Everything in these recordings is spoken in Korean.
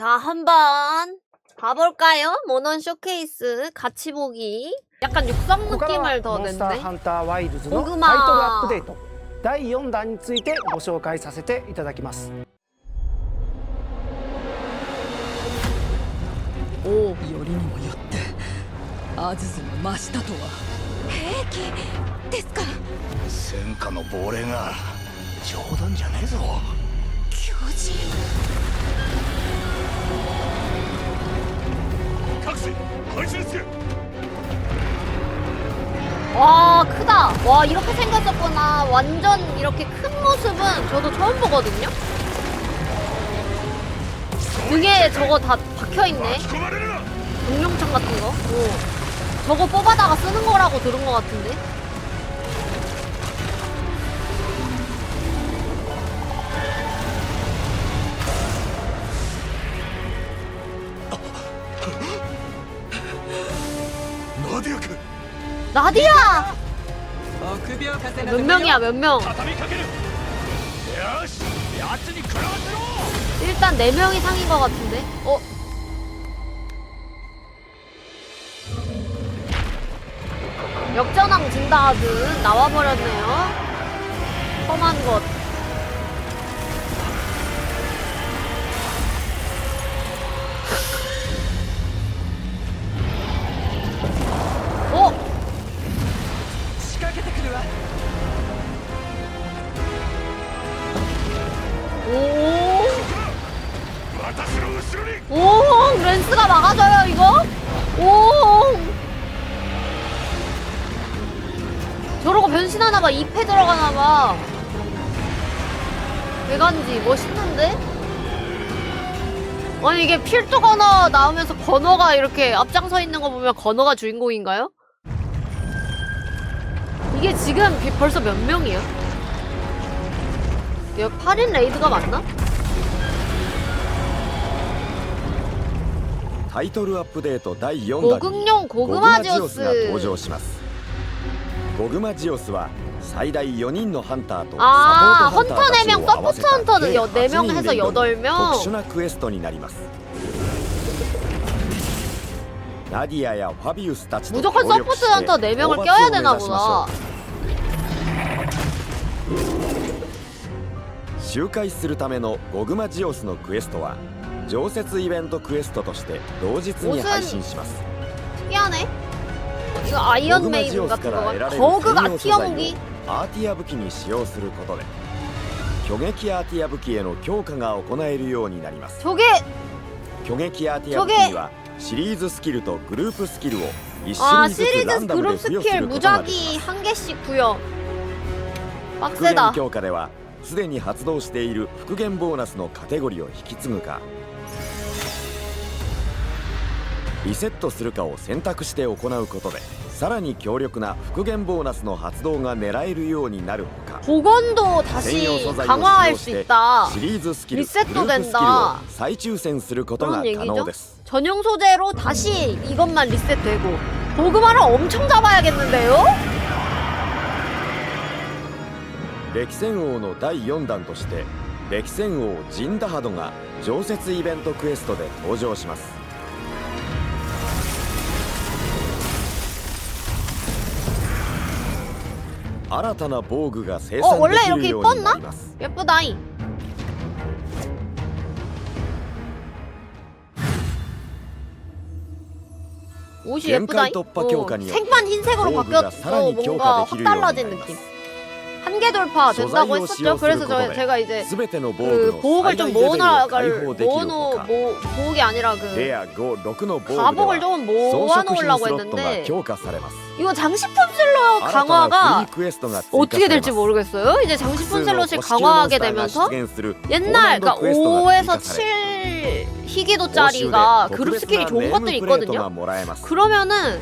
자, 한번 봐볼까요? 모넌 쇼케이스 같이 보기. 약간 육성 ここからは 느낌을 더 モンスター 낸데? ハンターワイルズのタイトルゴグマアップデート第4弾についてご紹介させていただきます오, よりにもよってアズズの真下とは兵器ですか戦火の亡霊が冗談じゃねえぞ巨人 와 크다. 와 이렇게 생겼었구나. 완전 이렇게 큰 모습은 저도 처음 보거든요? 등에 저거 다 박혀있네. 공룡창 같은 거? 오. 저거 뽑아다가 쓰는 거라고 들은 거 같은데? 나디야! 어, 몇 명이야 몇 명? 일단 네 명이 상인 것 같은데? 어? 역전왕 진다 아주 나와버렸네요. 험한 것. 오, 렌스가 막아줘요, 이거? 오! 저러고 변신하나봐, 2패 들어가나봐. 대간지, 멋있는데? 아니, 이게 필두 건어 나오면서 건어가 이렇게 앞장서 있는 거 보면 건어가 주인공인가요? 이게 지금 비- 벌써 몇 명이야? 이거 8인 레이드가 맞나? タイトルアップデート第4弾にゴゴグマジオス。が登場します。ゴグマジオスは最大4人のハンターとサポートハンターを合わせた。計8人で挑む特殊なクエストになりますナディアやファビウスたちと協力して討伐を目指しましょう周回するためのゴグマジオスのクエストは常設イベントクエストとして同日に配信します 특이하네 이거 아이언 ゴグマジ 메이븐 オス 같은 から得ら 거가 れる 거그 専用 아티어 素材を 무기 アーティア武器に使用することで巨撃アーティア武器への強化が行えるようになります 저게 巨撃アーティア武器にはシリーズスキルとグループスキルを1 아 種類ずつラ 시리즈 ンダムで 그룹 付与す 스킬 ることができ 무작위 ます 한 개씩 부여 復元 빡세다 強化では すでに発動している復元ボーナスのカテゴリーを引き継ぐかリセットするかを選択して行うことでさらに強力な復元ボーナスの発動が狙えるようになるほか 복원도 専用 다시 素材を使 강화할 用 수 して 있다 シリーズスキルリセットグループスキルを 된다 再抽選することが 그런 可 얘기죠 能です 전용 소재로 다시 이것만 리셋되고 보그마를 엄청 잡아야겠는데요? 歴戦王の第4弾として歴戦王ジンダハドが常設イベントクエストで登場します新たな防具が生 어 産 원래 でき 이렇게 るようにな 이뻤나? ります 예쁘다잉 옷이 限界 예쁘다잉 突破強化によって 생판 흰색으로 防具がさら 바뀌었어 に強 뭔가 化 확 できるようにな 달라진 ります 느낌 한계 돌파 된다고 했었죠. 그래서 저, 제가 이제 그 보호를 좀 모으나갈 모으노 보호기 아니라 그 가복을 조금 모아놓으려고 했는데 이거 장식품 슬러 강화가 어떻게 될지 모르겠어요. 이제 장식품 슬롯을 강화하게 되면서 옛날 그러니까 5에서 7 희귀도짜리가 그룹 스킬이 좋은 것들이 있거든요. 그러면은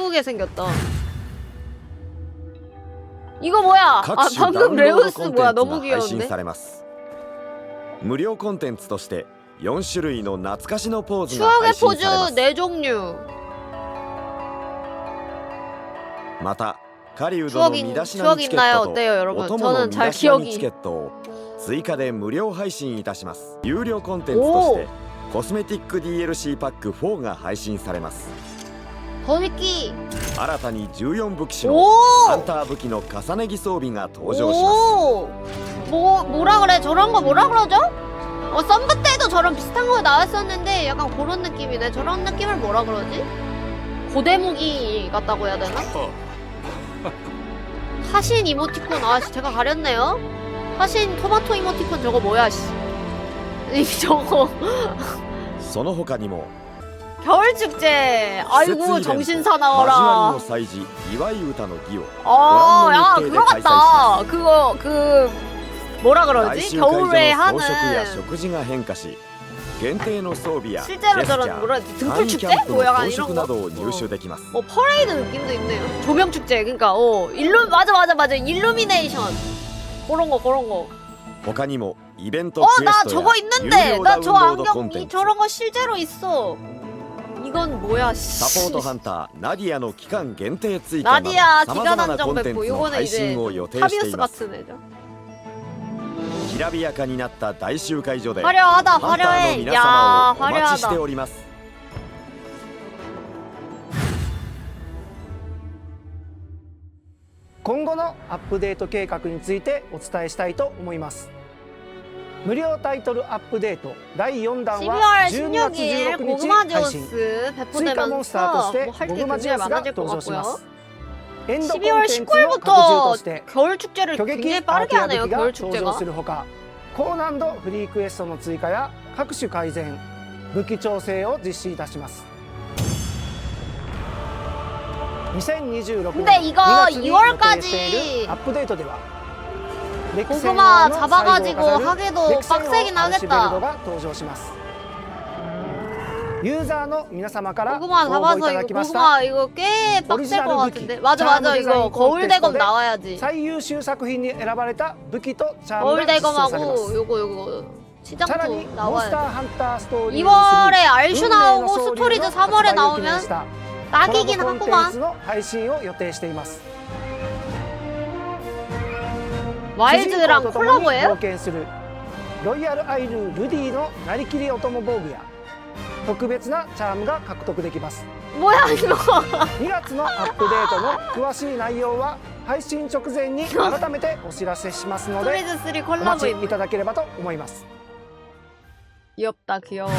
이쁘게 생겼다. 이거 뭐야? 아 各種ダウ 방금 ンロード 레우스 コンテン 뭐야 ツ 너무 が配信 귀여운데? されます無料コンテンツとして4種類の懐かしのポーズが 추억의 配信 포즈 されます 4종류 また狩人の 추억, 身 인, だしな 추억 みチケ 있나요? ットと 어때요 お 여러분? 供の 저는 身 잘 だしなみチ 기억이 ケットを追加で無料配信いたします有料コンテンツとしてコスメティック DLC パック4が配信されます 더미끼 新たに14武器種の 오! ハンター武器の重ね着装備が登場します 오! 뭐 뭐라 그래? 저런 거 뭐라 그러죠? 어 썸브 때도 저런 비슷한 거 나왔었는데 약간 그런 느낌이네. 저런 느낌을 뭐라 그러지? 고대 무기 같다고 해야 되나? 하신 이모티콘 아씨 제가 가렸네요. 하신 토마토 이모티콘 저거 뭐야 씨. 이 저거 その他にも 겨울 축제. 季節 아이고 イベント 정신사 交わり 나와라. の祭事祝い歌の儀を 어, 오락놀이 야, 때에 그거 같다. 그거 그 뭐라 来 그러지? 週会場 겨울에 の装飾や 하는 食事が変化し限定の装備やジェ 실제로 スチャ 저런 뭐라 ー 그러지? 簡 등불 易キ 축제? ャンプ 뭐 の 약간 装飾 이런 な 거. どを入手できます、 뭐 퍼레이드 느낌도 있네요. 조명 축제. 그러니까 어 일루 맞아 맞아 맞아. 일루미네이션. 그런 거 그런 거. 他にもイベント 어 クエ 나 スト 저거 や 있는데 有料ダ 나 ウン 저 ロードコン 안경 テン 이 ツ 저런 거 실제로 있어. 이건 뭐야? サポートハンターナディアの期間限定追加など 나디아 さま 기간 ざまな 한정 コンテン 배포 ツの 요거는 配 이제 信を予定してい 타비우스 ます 같은 애죠. きらびやかになった大集会所で 화려하다 ハンターの 화려해. 皆 야 様をお待ちして 화려하다. おります今後のアップデート計画についてお伝えしたいと思います 無料タイトルアップデート。第4弾は12月16日配信。追加モンスターとしてゴグマジュスが登場します。エンドコンテンツの拡充として。巨撃アーケード機が登場するほか。高難度フリークエストの追加や各種改善。武器調整を実施いたします。2026年2月に予定しているアップデートでは 고구마 王の最後を 잡아가지고 飾る 하기도 レクセン王 빡세긴 アルシベルド 하겠다. が登場しますユーザーの皆様からご 고구마 応募いた 잡아서 だ 이거 きました 고구마 이거 꽤 빡셀 것 오리지널 같은데. 무기. 맞아 맞아 자, 이거 디자인 거울 대검 콘테스트에 나와야지. 最優秀作品に選ばれた武器とチャーム 거울 が実装されま 대검하고 す 요거 요거 さらに 시장품 モンスター 나와야 ハンターストーリーズ 2월에 3 알슈 運命の 나오고 総流 스토리즈 の 3월에 発売を記念 나오면 したコラ 딱이긴 ボコンテンツ 하구만 ワイズランコラボへ貢献するロイヤルアイルルディのなりきり音も防具や特別なチャームが獲得できます。もやの2月のアップデートの詳しい内容は配信直前に 改めてお知らせしますのでお待ちいただければと思います。よったきよ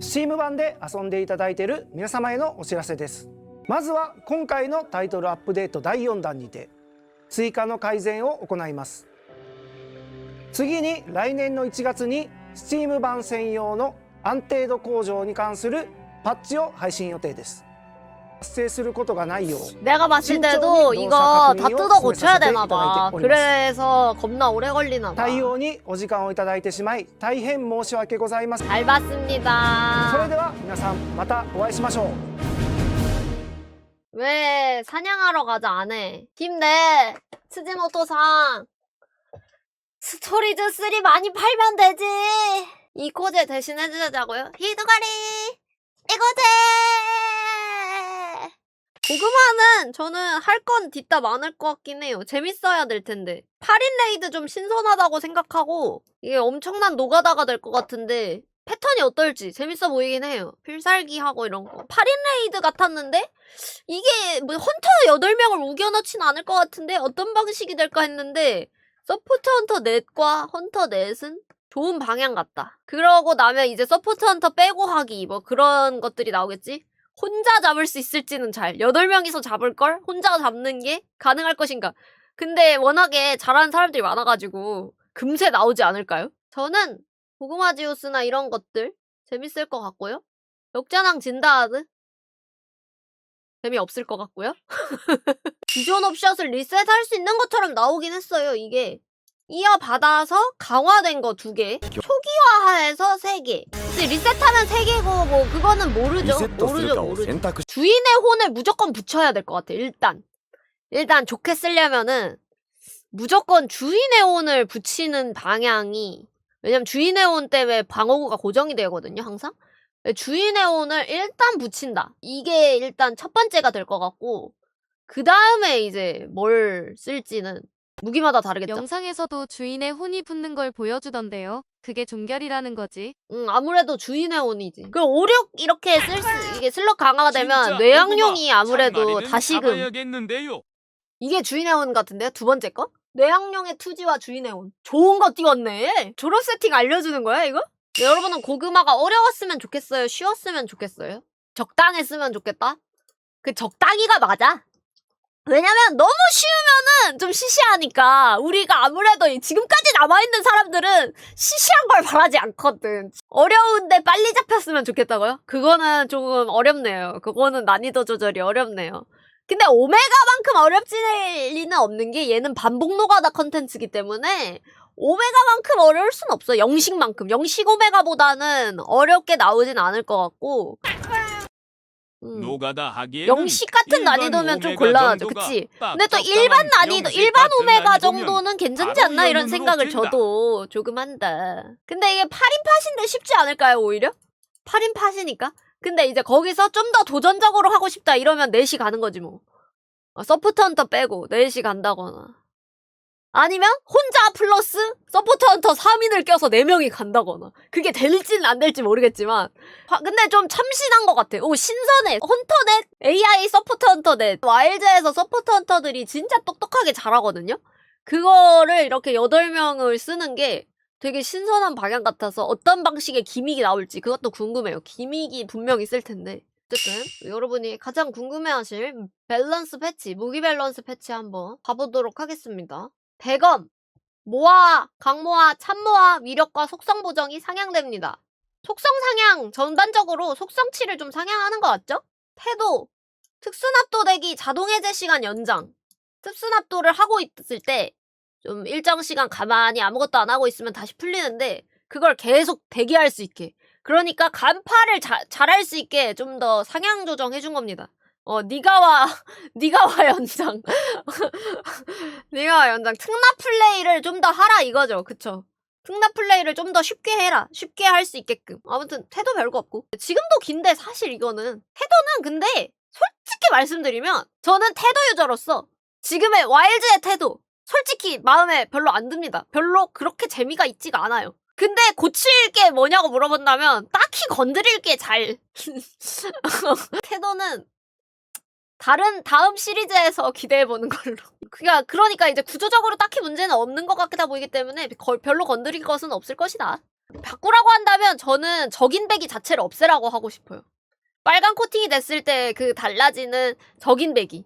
Steam 版で遊んでいただいている皆様へのお知らせです。まずは今回のタイトルアップデート第4弾にて追加の改善を行います次に来年の1月に Steam 版専用の安定度向上に関するパッチを配信予定です発生することがないよう 내가 봤을 때도 신청이 이거 노사 다確認を 뜯어 고쳐야 進めさせてい 되나 ただ 봐 いております 그래서 겁나 오래 걸리나 봐 対応にお時間をいただいてしまい大変申し訳ございません 잘 봤습니다 それでは皆さんまたお会いしましょう 왜 사냥하러 가자 안 해? 힘내 스즈모토상 스토리즈 3 많이 팔면 되지. 이 코제 대신 해주자고요? 히두가리! 이거제 고구마는 저는 할건 뒷다 많을 것 같긴 해요. 재밌어야 될 텐데. 8인 레이드 좀 신선하다고 생각하고 이게 엄청난 노가다가 될 것 같은데 패턴이 어떨지 재밌어 보이긴 해요 필살기 하고 이런 거 8인 레이드 같았는데 이게 뭐 헌터 8명을 우겨넣진 않을 것 같은데 어떤 방식이 될까 했는데 서포트 헌터 넷과 헌터 넷은 좋은 방향 같다. 그러고 나면 이제 서포트 헌터 빼고 하기 뭐 그런 것들이 나오겠지? 혼자 잡을 수 있을지는 잘. 8명이서 잡을걸? 혼자 잡는 게 가능할 것인가? 근데 워낙에 잘하는 사람들이 많아가지고 금세 나오지 않을까요? 저는 고구마 지우스나 이런 것들 재밌을 것 같고요. 역전왕 진다 하드 재미없을 것 같고요. 기존 옵샷을 리셋할 수 있는 것처럼 나오긴 했어요, 이게. 이어받아서 강화된 거 두 개, 초기화해서 세 개. 리셋하면 세 개고 뭐 그거는 모르죠. 모르죠, 모르죠. 주인의 혼을 무조건 붙여야 될 것 같아. 일단 일단 좋게 쓰려면은 무조건 주인의 혼을 붙이는 방향이 왜냐면 주인의 혼 때문에 방어구가 고정이 되거든요. 항상 주인의 혼을 일단 붙인다. 이게 일단 첫 번째가 될 것 같고 그 다음에 이제 뭘 쓸지는 무기마다 다르겠죠. 영상에서도 주인의 혼이 붙는 걸 보여주던데요. 그게 종결이라는 거지. 응, 아무래도 주인의 혼이지. 그 5, 6 이렇게 쓸 수, 이게 슬롯 강화가 되면 뇌양용이 아무래도 다시금. 이게 주인의 혼 같은데요? 두 번째 거? 뇌양용의 투지와 주인의 혼. 좋은 거 띄웠네. 졸업 세팅 알려주는 거야, 이거? 네, 여러분은 고구마가 어려웠으면 좋겠어요? 쉬웠으면 좋겠어요? 적당했으면 좋겠다? 그 적당히가 맞아. 왜냐면 너무 쉬우면은 좀 시시하니까 우리가 아무래도 이 지금까지 남아있는 사람들은 시시한 걸 바라지 않거든. 어려운데 빨리 잡혔으면 좋겠다고요? 그거는 조금 어렵네요. 그거는 난이도 조절이 어렵네요. 근데 오메가만큼 어렵지 리는 없는 게 얘는 반복 노가다 컨텐츠기 때문에 오메가만큼 어려울 순 없어. 영식만큼. 영식 오메가보다는 어렵게 나오진 않을 것 같고. 음. 노가다 하기에는 영식 같은 난이도면 좀 곤란하죠. 그치? 딱 근데 또 일반 난이도, 일반 오메가 정도는 괜찮지 않나? 이런 생각을. 저도 조금 한다. 근데 이게 8인 팟인데 쉽지 않을까요, 오히려? 8인 팟이니까? 근데 이제 거기서 좀 더 도전적으로 하고 싶다 이러면 4시 가는 거지 뭐. 어, 서포트 헌터 빼고 4시 간다거나. 아니면 혼자 플러스 서포트 헌터 3인을 껴서 4명이 간다거나. 그게 될지는 안 될지 모르겠지만. 화- 근데 좀 참신한 것 같아. 오, 신선해. 헌터넷, AI 서포트 헌터넷. 와일드에서 서포트 헌터들이 진짜 똑똑하게 잘하거든요? 그거를 이렇게 8명을 쓰는 게 되게 신선한 방향 같아서 어떤 방식의 기믹이 나올지 그것도 궁금해요. 기믹이 분명 있을 텐데. 어쨌든 여러분이 가장 궁금해하실 밸런스 패치, 무기 밸런스 패치 한번 봐보도록 하겠습니다. 대검, 모아, 강모아, 참모아, 위력과 속성 보정이 상향됩니다. 속성 상향, 전반적으로 속성치를 좀 상향하는 것 같죠? 태도, 특수납도되기 자동 해제 시간 연장. 특수납도를 하고 있을 때 좀 일정 시간 가만히 아무것도 안 하고 있으면 다시 풀리는데 그걸 계속 대기할 수 있게. 그러니까 간파를 자, 잘할 수 있게 좀 더 상향 조정해 준 겁니다. 어, 니가 와, 니가 와 연장. 니가 와 연장. 특납 플레이를 좀 더 하라 이거죠. 그쵸? 특납 플레이를 좀 더 쉽게 해라. 쉽게 할 수 있게끔. 아무튼 태도 별거 없고. 지금도 긴데 사실 이거는 태도는 근데 솔직히 말씀드리면 저는 태도 유저로서 지금의 와일드의 태도 솔직히 마음에 별로 안 듭니다. 별로 그렇게 재미가 있지가 않아요. 근데 고칠 게 뭐냐고 물어본다면 딱히 건드릴 게잘 태도는 다른 다음 시리즈에서 기대해 보는 걸로. 그니까 그러니까 이제 구조적으로 딱히 문제는 없는 것 같다 보이기 때문에 거- 별로 건드릴 것은 없을 것이다. 바꾸라고 한다면 저는 적인배기 자체를 없애라고 하고 싶어요. 빨간 코팅이 됐을 때 그 달라지는 적인배기.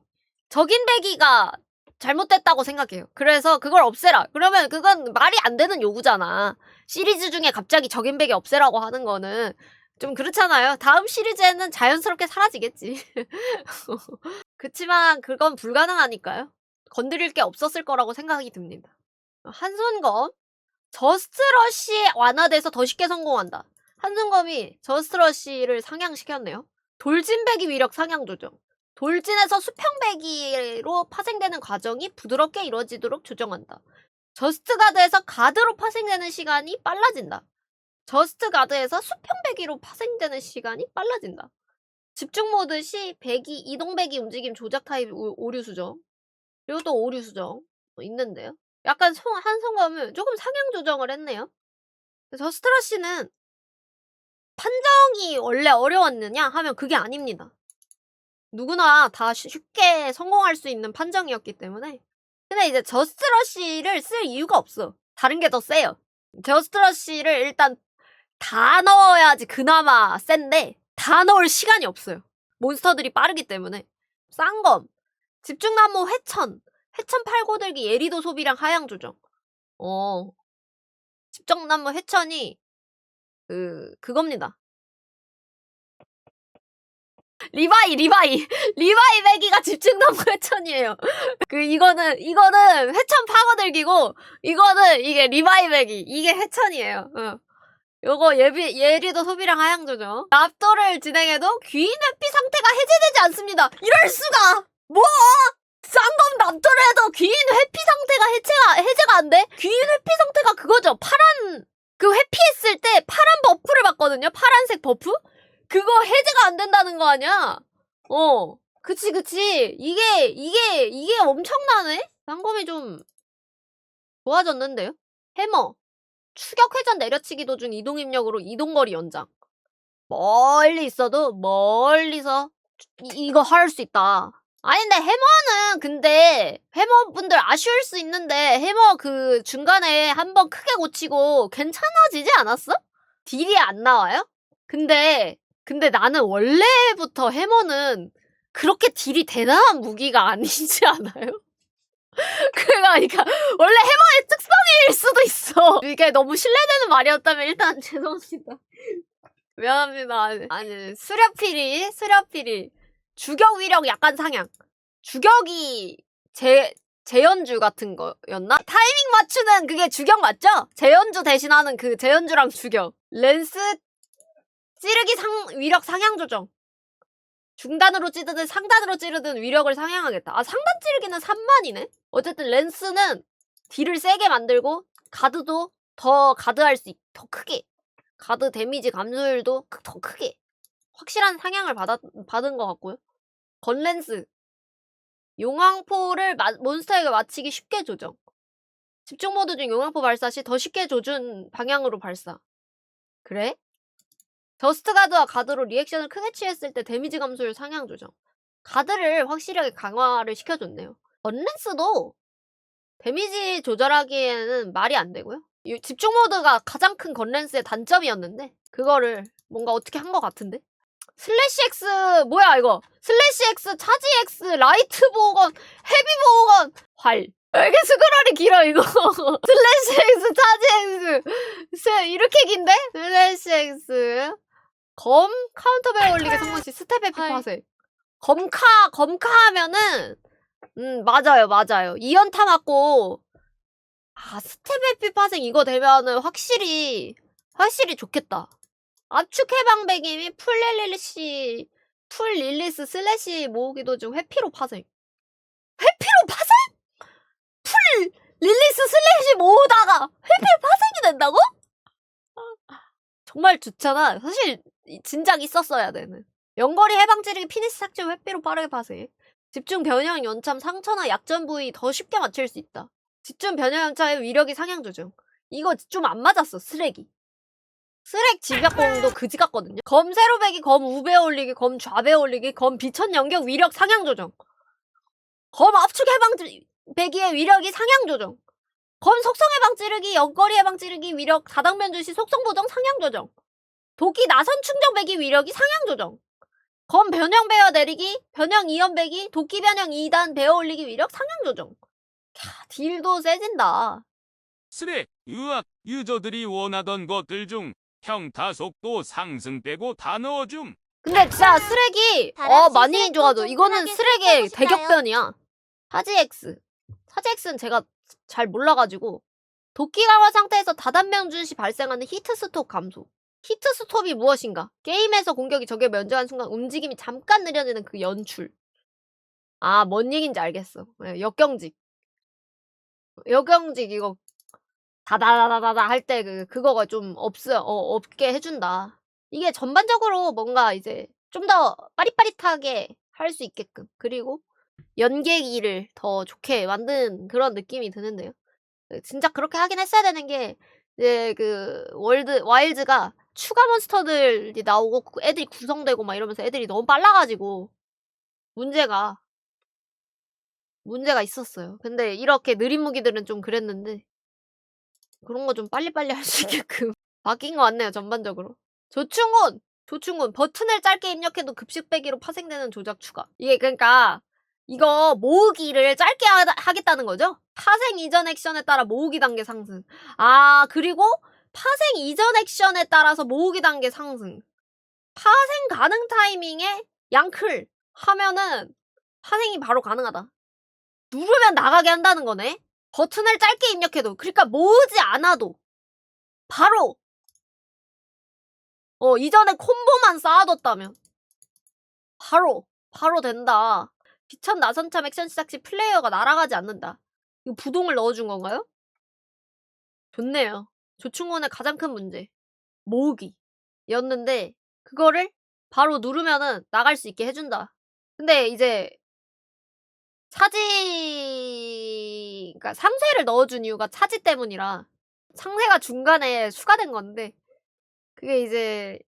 적인배기가 잘못됐다고 생각해요. 그래서 그걸 없애라. 그러면 그건 말이 안 되는 요구잖아. 시리즈 중에 갑자기 적인배기 없애라고 하는 거는 좀 그렇잖아요. 다음 시리즈에는 자연스럽게 사라지겠지. 그치만 그건 불가능하니까요. 건드릴 게 없었을 거라고 생각이 듭니다. 한손검 저스트러쉬에 완화돼서 더 쉽게 성공한다. 한손검이 저스트러쉬를 상향시켰네요. 돌진배기 위력 상향 조정. 돌진에서 수평배기로 파생되는 과정이 부드럽게 이루어지도록 조정한다. 저스트 가드에서 가드로 파생되는 시간이 빨라진다. 저스트 가드에서 수평배기로 파생되는 시간이 빨라진다. 집중 모드 시 배기, 이동배기 움직임 조작 타입 오- 오류 수정. 그리고 또 오류 수정 뭐 있는데요. 약간 송, 한성검은 조금 상향 조정을 했네요. 저스트러쉬는 판정이 원래 어려웠느냐 하면 그게 아닙니다. 누구나 다 쉬- 쉽게 성공할 수 있는 판정이었기 때문에. 근데 이제 저스트러쉬를 쓸 이유가 없어. 다른 게 더 세요. 저스트러쉬를 일단 다 넣어야지 그나마 센데 다 넣을 시간이 없어요. 몬스터들이 빠르기 때문에. 쌍검, 집중나무 회천, 회천 팔고들기 예리도 소비량 하향 조정. 어, 집중나무 회천이 그 그겁니다. 리바이 리바이 리바이 배기가 집중 너무 회천이에요. 그 이거는 이거는 회천 파고들기고 이거는 이게 리바이 배기 이게 회천이에요. 어. 요거 예비 예리도 소비량 하향조정. 납도를 진행해도 귀인 회피 상태가 해제되지 않습니다. 이럴 수가 뭐? 쌍검 납도를 해도 귀인 회피 상태가 해체가 해제가 안 돼? 귀인 회피 상태가 그거죠. 파란 그 회피했을 때 파란 버프를 받거든요. 파란색 버프? 그거 해제가 안 된다는 거 아니야? 어. 그치, 그치. 이게, 이게, 이게 엄청나네? 쌍검이 좀 좋아졌는데요? 해머. 추격 회전 내려치기 도중 이동 입력으로 이동거리 연장. 멀리 있어도 멀리서 이, 이거 할 수 있다. 아니 근데 해머는 근데 해머분들 아쉬울 수 있는데 해머 그 중간에 한번 크게 고치고 괜찮아지지 않았어? 딜이 안 나와요? 근데 근데 나는 원래부터 해머는 그렇게 딜이 대단한 무기가 아니지 않아요? 그러니까 원래 해머의 특성일 수도 있어. 이게 너무 신뢰되는 말이었다면 일단 죄송합니다. 미안합니다. 아니, 수렵필이 수렵필이 주격 위력 약간 상향. 주격이 제 재연주 같은 거였나? 타이밍 맞추는 그게 주격 맞죠? 재연주 대신하는 그 재연주랑 주격. 렌스 찌르기 상 위력 상향 조정. 중단으로 찌르든 상단으로 찌르든 위력을 상향하겠다. 아 상단 찌르기는 3만이네? 어쨌든 렌스는 딜을 세게 만들고 가드도 더 가드할 수, 있, 더 크게. 가드 데미지 감소율도 크- 더 크게. 확실한 상향을 받았, 받은 것 같고요. 건렌스. 용왕포를 마- 몬스터에게 맞히기 쉽게 조정. 집중 모드 중 용왕포 발사 시 더 쉽게 조준 방향으로 발사. 그래? 저스트 가드와 가드로 리액션을 크게 취했을 때 데미지 감소율 상향 조정. 가드를 확실하게 강화를 시켜줬네요. 건렌스도 데미지 조절하기에는 말이 안 되고요. 이 집중 모드가 가장 큰 건렌스의 단점이었는데 그거를 뭔가 어떻게 한 것 같은데? 슬래시 X 뭐야 이거? 슬래시 X, 차지 X, 라이트 보호건, 헤비 보호건, 활. 왜 이렇게 스크롤이 길어 이거? 슬래시 X, 차지 X, 스- 이렇게 긴데? 슬래시 X, 검 카운터 베어 올리기 성공 시 스텝 에피 활. 파세. 검카 검카 하면은 음 맞아요 맞아요 2연타 맞고 아 스텝 에 피 파생 이거 되면은 확실히 확실히 좋겠다. 압축 해방 배기 풀 릴리시 풀 릴리스 슬래시 모으기 도 중 회피로 파생. 회피로 파생? 풀 릴리스 슬래시 모으다가 회피로 파생이 된다고? 정말 좋잖아. 사실 이- 진작 있었어야 되는. 연거리 해방 찌르기 피니시 삭제 후 회피로 빠르게 파생. 집중 변형 연참 상처나 약점 부위 더 쉽게 맞출 수 있다. 집중 변형 연차의 위력이 상향 조정. 이거 좀 안 맞았어 쓰레기. 쓰렉 집약공도 그지 같거든요. 검 세로 배기, 검 우배 올리기, 검 좌배 올리기, 검 비천 연격 위력 상향 조정. 검 압축 해방 찌- 배기의 위력이 상향 조정. 검 속성 해방 찌르기, 연거리 해방 찌르기 위력 다당면 주시 속성 보정 상향 조정. 도끼 나선 충정 배기 위력이 상향 조정. 검 변형 베어 내리기, 변형 2연 배기, 도끼 변형 2단 베어 올리기 위력 상향 조정. 캬, 딜도 세진다. 스레 의학 유저들이 원하던 것들 중 평타 속도 상승 빼고 다 넣어줌. 근데 진짜 쓰레기 어 다람쥐 많이. 좀 이거는 편하게 쓰레기의 해보고 싶어요. 대격변이야. 사지엑스. 사지엑스는 제가 잘 몰라가지고 도끼 강화 상태에서 다단명 준시 발생하는 히트 스톱 감소. 히트 스톱이 무엇인가? 게임에서 공격이 적에 면제한 순간 움직임이 잠깐 느려지는 그 연출. 아, 뭔 얘기인지 알겠어. 예, 역경직. 역경직 이거 다다다다다다 할 때 그 그거가 좀 없어 어, 없게 해준다. 이게 전반적으로 뭔가 이제 좀 더 빠릿빠릿하게 할 수 있게끔 그리고 연계기를 더 좋게 만든 그런 느낌이 드는데요. 그 진짜 그렇게 하긴 했어야 되는 게 이제 그 월드 와일드가 추가 몬스터들이 나오고 그 애들이 구성되고 막 이러면서 애들이 너무 빨라가지고 문제가 문제가 있었어요. 근데 이렇게 느린 무기들은 좀 그랬는데 그런 거 좀 빨리빨리 할 수 있게끔 바뀐 것 같네요 전반적으로. 조충곤! 조충곤 버튼을 짧게 입력해도 급식 빼기로 파생되는 조작 추가. 이게 그러니까 이거 모으기를 짧게 하, 하겠다는 거죠? 파생 이전 액션에 따라 모으기 단계 상승. 아 그리고 파생 이전 액션에 따라서 모으기 단계 상승. 파생 가능 타이밍에 양클 하면은 환행이 바로 가능하다. 누르면 나가게 한다는 거네. 버튼을 짧게 입력해도 그러니까 모으지 않아도 바로 어 이전에 콤보만 쌓아뒀다면 바로 바로 된다. 비천 나선참 액션 시작 시 플레이어가 날아가지 않는다. 이거 부동을 넣어준 건가요? 좋네요. 조충곤의 가장 큰 문제 모으기였는데 그거를 바로 누르면은 나갈 수 있게 해준다. 근데 이제 차지 그러니까 상세를 넣어준 이유가 차지 때문이라 상세가 중간에 추가된 건데 그게 이제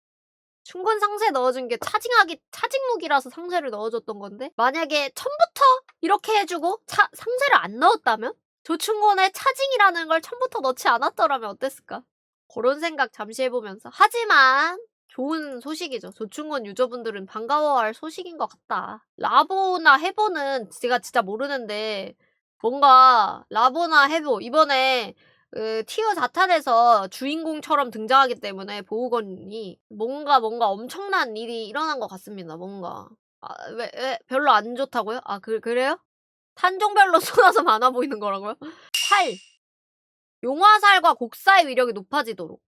충분 상세 넣어준 게 차징하기 차징 무기라서 상세를 넣어줬던 건데 만약에 처음부터 이렇게 해주고 차, 상세를 안 넣었다면 조충곤의 차징이라는 걸 처음부터 넣지 않았더라면 어땠을까? 그런 생각 잠시 해보면서 하지만 좋은 소식이죠. 조충곤 유저분들은 반가워할 소식인 것 같다. 라보나 해보는 제가 진짜 모르는데 뭔가 라보나 해보 이번에 그 티어 자탄에서 주인공처럼 등장하기 때문에 보우건이 뭔가 뭔가 엄청난 일이 일어난 것 같습니다. 뭔가 아, 왜, 왜 별로 안 좋다고요? 아 그, 그래요? 탄종별로 쏟아서 많아 보이는 거라고요? 8. 용화살과 곡사의 위력이 높아지도록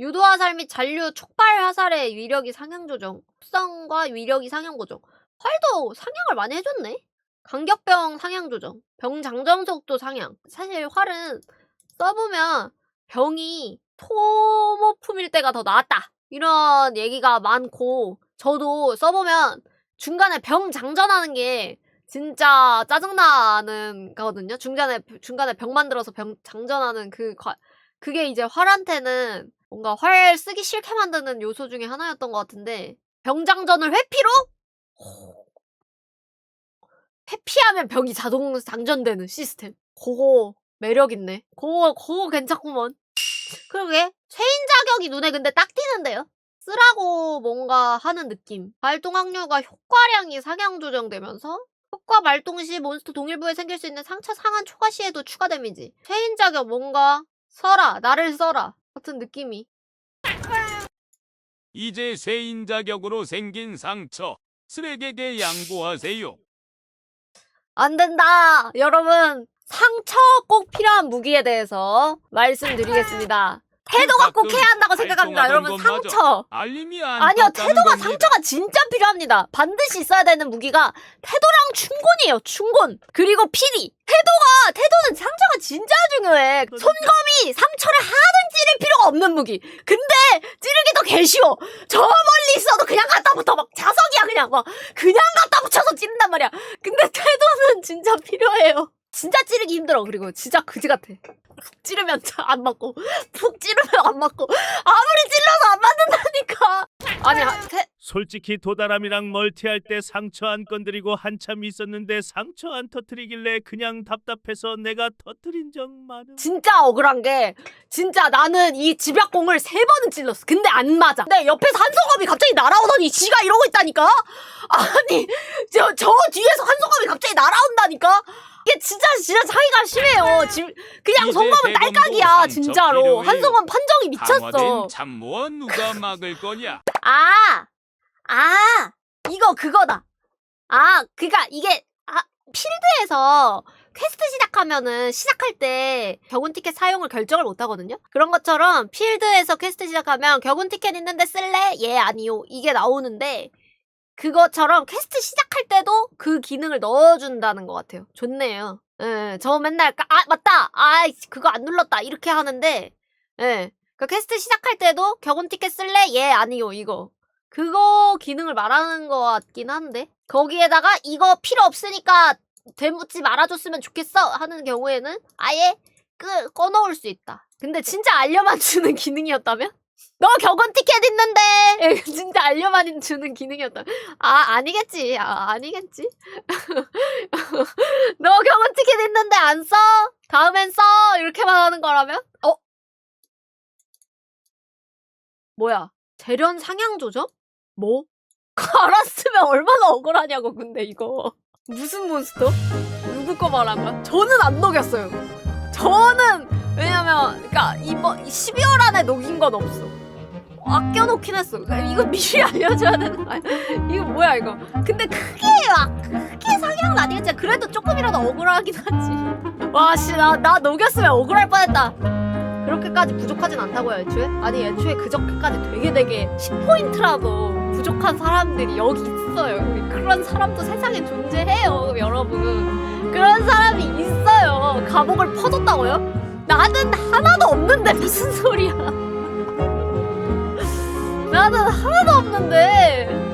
유도화살 및 잔류 촉발 화살의 위력이 상향 조정, 합성과 위력이 상향 고정. 활도 상향을 많이 해줬네. 간격병 상향 조정, 병 장전 속도 상향. 사실 활은 써보면 병이 토모품일 때가 더 나았다. 이런 얘기가 많고 저도 써보면 중간에 병 장전하는 게 진짜 짜증나는 거거든요. 중간에 중간에 병 만들어서 병 장전하는 그 과, 그게 이제 활한테는 뭔가 활 쓰기 싫게 만드는 요소 중에 하나였던 것 같은데 병장전을 회피로 회피하면 병이 자동 장전되는 시스템. 그거 매력 있네. 그거 그거 괜찮구먼. 그러게 쇠인 자격이 눈에 근데 딱 띄는데요. 쓰라고 뭔가 하는 느낌. 발동 확률과 효과량이 상향 조정되면서 효과 발동 시 몬스터 동일부에 생길 수 있는 상처 상한 초과 시에도 추가 데미지. 쇠인 자격 뭔가 써라 나를 써라 같은 느낌이. 이제 쇠인 자격으로 생긴 상처 쓰레기에게 양보하세요. 안 된다. 여러분, 상처 꼭 필요한 무기에 대해서 말씀드리겠습니다. 태도가 꼭 해야 한다고 생각합니다. 여러분, 상처. 알림이 안 아니요, 태도가. 상처가 진짜 필요합니다. 반드시 있어야 되는 무기가 태도랑 충곤이에요, 충곤. 그리고 피리. 태도가, 태도는 상처가 진짜 중요해. 손검이 상처를 하나도 찌를 필요가 없는 무기. 근데 찌르기도 개쉬워. 저 멀리 있어도 그냥 갖다 붙어. 막 자석이야, 그냥. 막 그냥 갖다 붙여서 찌른단 말이야. 근데 태도는 진짜 필요해요. 진짜 찌르기 힘들어. 그리고 진짜 그지 같아. 푹 찌르면 안 맞고, 푹 찌르면 안 맞고, 아무리 찔러도 안 맞는다니까. 아니, 아, 태, 솔직히 도다람이랑 멀티할 때 상처 안 건드리고 한참 있었는데 상처 안 터트리길래 그냥 답답해서 내가 터트린 적 많음. 진짜 억울한 게 진짜 나는 이 집약공을 세 번은 찔렀어. 근데 안 맞아. 근데 옆에서 한소검이 갑자기 날아오더니 지가 이러고 있다니까? 아니 저, 저 뒤에서 한소검이 갑자기 날아온다니까? 이게 진짜 진짜 차이가 심해요. 지, 그냥 이제 대검도 딸깍이야 진짜로. 한소검 판정이 미쳤어. 강화된 참모와 누가 막을 거냐? 아, 아, 이거 그거다. 아, 그니까 이게, 아, 필드에서 퀘스트 시작하면은 시작할 때 격운 티켓 사용을 결정을 못 하거든요? 그런 것처럼 필드에서 퀘스트 시작하면 격운 티켓 있는데 쓸래? 예, 아니요. 이게 나오는데, 그것처럼 퀘스트 시작할 때도 그 기능을 넣어준다는 것 같아요. 좋네요. 예, 저 맨날, 까- 아, 맞다! 아, 그거 안 눌렀다. 이렇게 하는데, 예. 그 퀘스트 시작할 때도 격운 티켓 쓸래? 예, 아니요. 이거. 그거 기능을 말하는 것 같긴 한데 거기에다가 이거 필요 없으니까 되묻지 말아줬으면 좋겠어 하는 경우에는 아예 끄 꺼놓을 수 있다. 근데 진짜 알려만 주는 기능이었다면? 너 격언 티켓 있는데 진짜 알려만 주는 기능이었다. 아 아니겠지. 아 아니겠지. 너 격언 티켓 있는데 안 써? 다음엔 써 이렇게만 하는 거라면? 어? 뭐야? 재련 상향 조정? 뭐? 알았으면 얼마나 억울하냐고 근데 이거 무슨 몬스터? 누구 거 말한 거야? 저는 안 녹였어요 저는 왜냐면 그니까 이번 12월 안에 녹인 건 없어 아껴놓긴 했어. 이거 미리 알려줘야 되는 거 아니야? 이거 뭐야 이거? 근데 크게 막 크게 상향은 아니겠지. 그래도 조금이라도 억울하긴 하지. 와씨 나 나 녹였으면 억울할 뻔했다. 그렇게까지 부족하진 않다고요 애초에? 아니 애초에 그저께까지 되게 되게 10포인트라도 부족한 사람들이 여기 있어요. 그런 사람도 세상에 존재해요 여러분. 그런 사람이 있어요. 감옥을 퍼줬다고요? 나는 하나도 없는데 무슨 소리야? 나는 하나도 없는데